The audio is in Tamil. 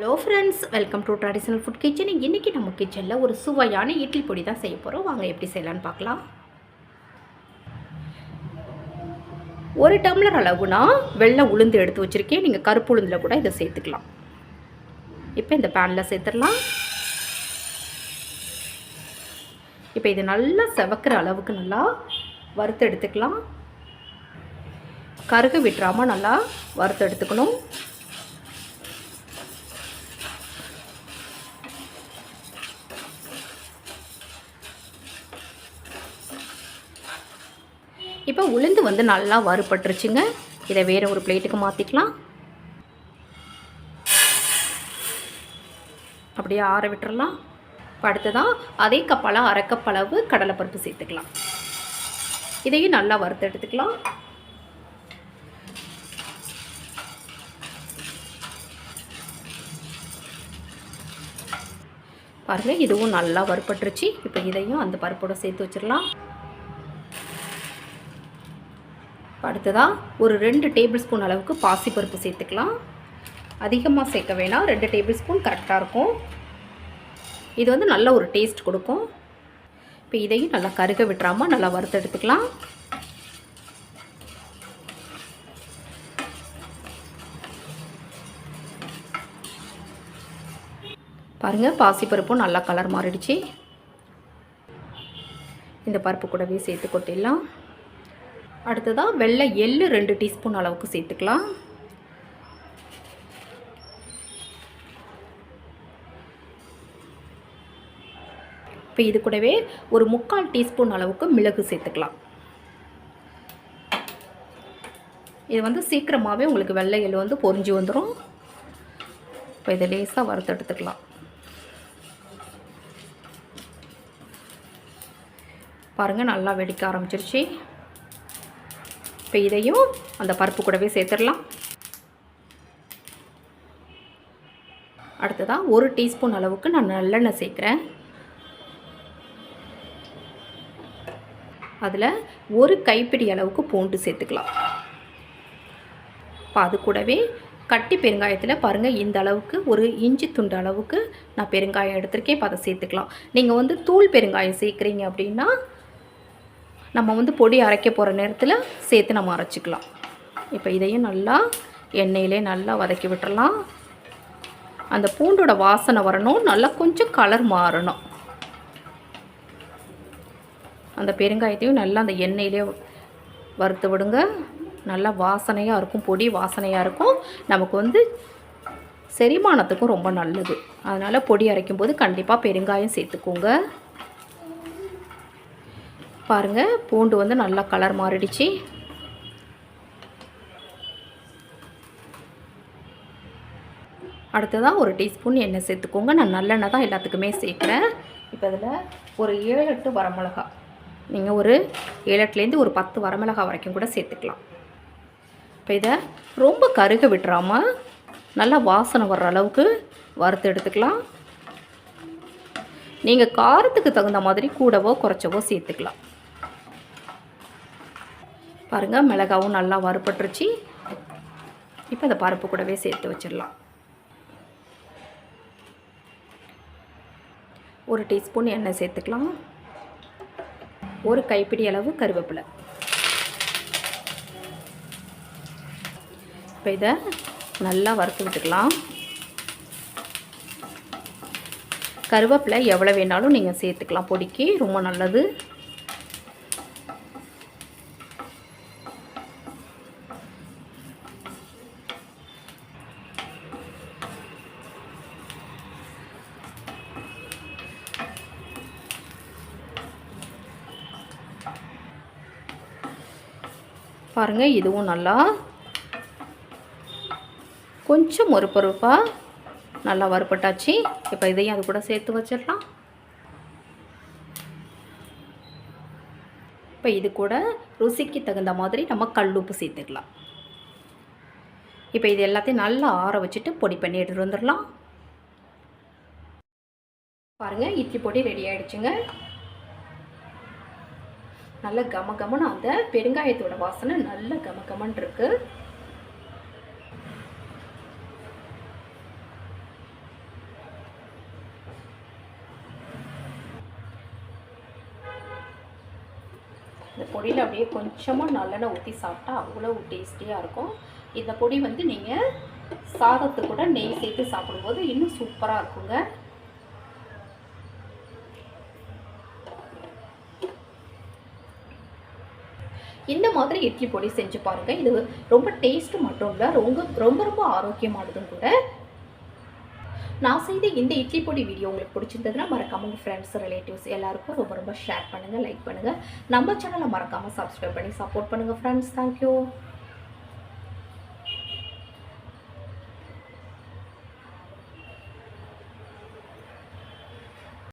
Hello friends welcome to traditional food kitchen இன்றைக்கி நம்ம கிச்சனில் ஒரு சுவையான இட்லி பொடி தான் செய்ய போகிறோம் வாங்க எப்படி செய்யலான்னு பார்க்கலாம். ஒரு டம்ளர் அளவுனா வெள்ளை உளுந்து எடுத்து வச்சுருக்கேன். நீங்கள் கருப்பு உளுந்தில் கூட இதை சேர்த்துக்கலாம். இப்போ இந்த பேனில் சேர்த்துடலாம். இப்போ இது நல்லா செவக்கிற அளவுக்கு நல்லா வறுத்து எடுத்துக்கலாம். கருக விட்டுறாமல் நல்லா வறுத்து எடுத்துக்கணும். இப்போ உளுந்து வந்து நல்லா வறுபட்டுருச்சுங்க. இதை வேறு ஒரு பிளேட்டுக்கு மாற்றிக்கலாம் அப்படியே ஆற விட்டுறலாம். அடுத்ததான் அதே கப்பால் அரைக்கப்பளவு அளவு கடலைப்பருப்பு சேர்த்துக்கலாம். இதையும் நல்லா வறுத்து எடுத்துக்கலாம். பாருங்கள் இதுவும் நல்லா வறுப்பட்டுருச்சு இப்போ இதையும் அந்த பருப்போடு சேர்த்து வச்சிடலாம். அடுத்ததாக ஒரு ரெண்டு டேபிள் ஸ்பூன் அளவுக்கு பாசிப்பருப்பு சேர்த்துக்கலாம். அதிகமாக சேர்க்க வேணாம். ரெண்டு டேபிள் ஸ்பூன் கரெக்டாக இருக்கும். இது வந்து நல்ல ஒரு டேஸ்ட் கொடுக்கும். இப்போ இதையும் நல்லா கருக விட்டுறாமல் நல்லா வறுத்து எடுத்துக்கலாம். பாருங்கள் பாசிப்பருப்பும் நல்லா கலர் மாறிடுச்சு. இந்த பருப்பு கூடவே சேர்த்து கொட்டிடலாம். அடுத்ததாக வெள்ளை எள்ளு ரெண்டு டீஸ்பூன் அளவுக்கு சேர்த்துக்கலாம். இப்போ இது கூடவே ஒரு முக்கால் டீஸ்பூன் அளவுக்கு மிளகு சேர்த்துக்கலாம். இது வந்து சீக்கிரமாகவே உங்களுக்கு வெள்ளை எள்ளு வந்து பொறிஞ்சு வந்துடும் இப்போ இதை லேசாக வறுத்து எடுத்துக்கலாம். பாருங்கள் நல்லா வெடிக்க ஆரம்பிச்சிருச்சு. இப்போ இதையும் அந்த பருப்பு கூடவே சேர்த்துடலாம். அடுத்ததாக ஒரு டீஸ்பூன் அளவுக்கு நான் நல்லெண்ணெய் சேர்க்குறேன். அதில் ஒரு கைப்பிடி அளவுக்கு பூண்டு சேர்த்துக்கலாம். இப்போ அது கூடவே கட்டி பெருங்காயத்தில் பாருங்கள் இந்த அளவுக்கு ஒரு இஞ்சி துண்டு அளவுக்கு நான் பெருங்காயம் எடுத்திருக்கேன் இப்போ அதை சேர்த்துக்கலாம். நீங்கள் வந்து தூள் பெருங்காயம் சேர்க்குறீங்க அப்படின்னா நம்ம வந்து பொடி அரைக்க போகிற நேரத்தில் சேர்த்து நம்ம அரைச்சிக்கலாம். இப்போ இதையும் நல்லா எண்ணெயிலே நல்லா வதக்கி விட்டுறலாம். அந்த பூண்டோட வாசனை வரணும். நல்லா கொஞ்சம் கலர் மாறணும். அந்த பெருங்காயத்தையும் நல்லா அந்த எண்ணெயிலே வறுத்து விடுங்க. நல்லா வாசனையாக இருக்கும். பொடி வாசனையாக இருக்கும். நமக்கு வந்து செரிமானத்துக்கும் ரொம்ப நல்லது. அதனால் பொடி அரைக்கும் போது கண்டிப்பாக பெருங்காயம் சேர்த்துக்கோங்க. பாருங்கள் பூண்டு வந்து நல்லா கலர் மாறிடுச்சு. அடுத்ததாக ஒரு டீஸ்பூன் எண்ணெய் சேர்த்துக்கோங்க. நான் நல்லெண்ணெய் தான் எல்லாத்துக்குமே சேர்க்குறேன். இப்போ இதில் ஒரு ஏழு எட்டு வரமிளகா. நீங்கள் ஒரு ஏழு எட்டுலேருந்து ஒரு பத்து வரமிளகா வரைக்கும் கூட சேர்த்துக்கலாம். இப்போ இதை ரொம்ப கருக விட்டுறாமல் நல்லா வாசனை வர்ற அளவுக்கு வறுத்து எடுத்துக்கலாம். நீங்கள் காரத்துக்கு தகுந்த மாதிரி கூடவோ குறைச்சவோ சேர்த்துக்கலாம். பாருங்கள் மிளகாவும் நல்லா வறுபட்டுருச்சு. இப்போ அந்த பருப்பு கூடவே சேர்த்து வச்சிடலாம். ஒரு டீஸ்பூன் எண்ணெய் சேர்த்துக்கலாம். ஒரு கைப்பிடி அளவு கருவேப்பிலை. இப்போ இதை நல்லா வறுத்து விட்டுக்கலாம். கருவேப்பிலை எவ்வளோ வேணாலும் நீங்கள் சேர்த்துக்கலாம். பொடிக்கு ரொம்ப நல்லது. பாருங்கள் இதுவும் நல்லா கொஞ்சம் ஒரு பொறுப்பாக நல்லா வறுப்பட்டாச்சு இப்போ இதையும் அது கூட சேர்த்து வச்சிடலாம். இப்போ இது கூட ருசிக்கு தகுந்த மாதிரி நம்ம கல் உப்பு சேர்த்துக்கலாம். இப்போ இது எல்லாத்தையும் நல்லா ஆற வச்சுட்டு பொடி பண்ணி எடுத்துகிட்டு வந்துடலாம். பாருங்கள் இட்லி பொடி ரெடி ஆகிடுச்சுங்க நல்ல கம கமன்னு அந்த பெருங்காயத்தோட வாசனை நல்ல கம கமன் இருக்கு. இந்த பொடியில் அப்படியே கொஞ்சமாக நல்லெண்ணெய் ஊற்றி சாப்பிட்டா அவ்வளோ டேஸ்டியாக இருக்கும். இந்த பொடி வந்து நீங்கள் சாதத்து கூட நெய் சேர்த்து சாப்பிடும்போது இன்னும் சூப்பராக இருக்குங்க. இந்த மாதிரி இட்லி பொடி செஞ்சு பாருங்கள் இது ரொம்ப டேஸ்ட்டு மட்டும் இல்லை ரொம்ப ரொம்ப ரொம்ப ஆரோக்கியமானதும் கூட. நான் செய்த இந்த இட்லி பொடி வீடியோ உங்களுக்கு பிடிச்சிருந்ததுன்னா மறக்காம உங்கள் ஃப்ரெண்ட்ஸ் ரிலேட்டிவ்ஸ் எல்லாருக்கும் ரொம்ப ரொம்ப ஷேர் பண்ணுங்கள் லைக் பண்ணுங்கள் நம்ம சேனலை மறக்காமல் சப்ஸ்கிரைப் பண்ணி சப்போர்ட் பண்ணுங்கள் ஃப்ரெண்ட்ஸ் தேங்க்யூ